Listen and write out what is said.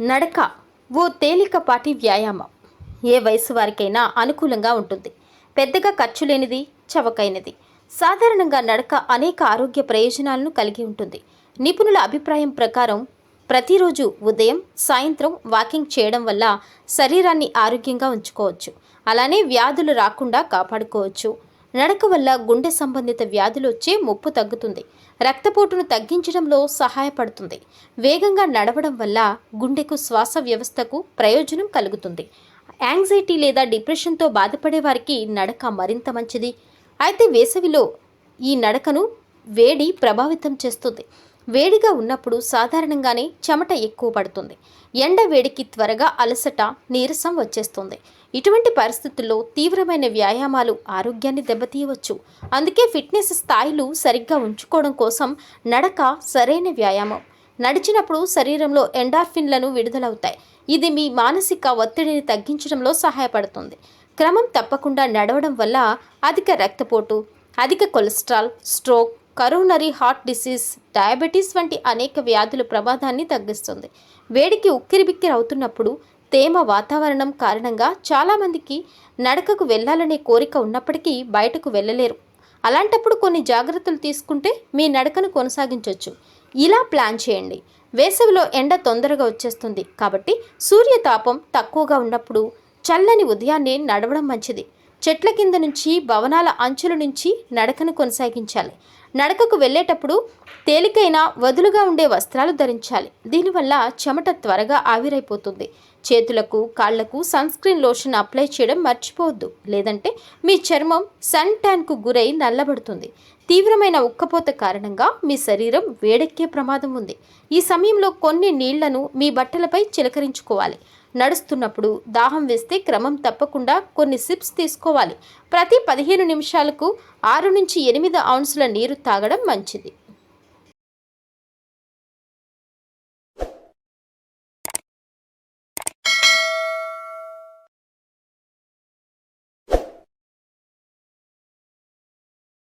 నడక ఓ తేలికపాటి వ్యాయామం. ఏ వయసు వారికైనా అనుకూలంగా ఉంటుంది. పెద్దగా ఖర్చు లేనిది చవకైనది. సాధారణంగా నడక అనేక ఆరోగ్య ప్రయోజనాలను కలిగి ఉంటుంది. నిపుణుల అభిప్రాయం ప్రకారం ప్రతిరోజు ఉదయం సాయంత్రం వాకింగ్ చేయడం వల్ల శరీరాన్ని ఆరోగ్యంగా ఉంచుకోవచ్చు. అలానే వ్యాధులు రాకుండా కాపాడుకోవచ్చు. నడక వల్ల గుండె సంబంధిత వ్యాధులు వచ్చే ముప్పు తగ్గుతుంది. రక్తపోటును తగ్గించడంలో సహాయపడుతుంది. వేగంగా నడవడం వల్ల గుండెకు శ్వాస వ్యవస్థకు ప్రయోజనం కలుగుతుంది. యాంగ్జైటీ లేదా డిప్రెషన్తో బాధపడే వారికి నడక మరింత మంచిది. అయితే వేసవిలో ఈ నడకను వేడి ప్రభావితం చేస్తుంది. వేడిగా ఉన్నప్పుడు సాధారణంగానే చెమట ఎక్కువ పడుతుంది. ఎండ వేడికి త్వరగా అలసట నీరసం వచ్చేస్తుంది. ఇటువంటి పరిస్థితుల్లో తీవ్రమైన వ్యాయామాలు ఆరోగ్యాన్ని దెబ్బతీయవచ్చు. అందుకే ఫిట్నెస్ స్థాయిలు సరిగ్గా ఉంచుకోవడం కోసం నడక సరైన వ్యాయామం. నడిచినప్పుడు శరీరంలో ఎండార్ఫిన్లను విడుదలవుతాయి. ఇది మీ మానసిక ఒత్తిడిని తగ్గించడంలో సహాయపడుతుంది. క్రమం తప్పకుండా నడవడం వల్ల అధిక రక్తపోటు అధిక cholesterol stroke coronary heart disease diabetes వంటి అనేక వ్యాధుల ప్రమాదాన్ని తగ్గిస్తుంది. వేడికి ఉక్కిరిబిక్కిరి అవుతున్నప్పుడు తేమ వాతావరణం కారణంగా చాలామందికి నడకకు వెళ్ళాలనే కోరిక ఉన్నప్పటికీ బయటకు వెళ్ళలేరు. అలాంటప్పుడు కొన్ని జాగ్రత్తలు తీసుకుంటే మీ నడకను కొనసాగించవచ్చు ఇలా ప్లాన్ చేయండి. వేసవిలో ఎండ తొందరగా వచ్చేస్తుంది కాబట్టి సూర్యతాపం తక్కువగా ఉన్నప్పుడు చల్లని ఉదయాన్నే నడవడం మంచిది. చెట్ల కింద నుంచి భవనాల అంచుల నుంచి నడకను కొనసాగించాలి. నడకకు వెళ్ళేటప్పుడు తేలికైన వదులుగా ఉండే వస్త్రాలు ధరించాలి. దీనివల్ల చెమట త్వరగా ఆవిరైపోతుంది. చేతులకు కాళ్ళకు సన్ స్క్రీన్ లోషన్ అప్లై చేయడం మర్చిపోవద్దు. లేదంటే మీ చర్మం సన్ ట్యాన్కు గురై నల్లబడుతుంది. తీవ్రమైన ఉక్కపోత కారణంగా మీ శరీరం వేడెక్కే ప్రమాదం ఉంది. ఈ సమయంలో కొన్ని నీళ్ళను మీ బట్టలపై చిలకరించుకోవాలి. నడుస్తున్నప్పుడు దాహం వేస్తే క్రమం తప్పకుండా కొన్ని సిప్స్ తీసుకోవాలి. ప్రతి పదిహేను నిమిషాలకు ఆరు నుంచి ఎనిమిది ఔన్సుల నీరు తాగడం మంచిది.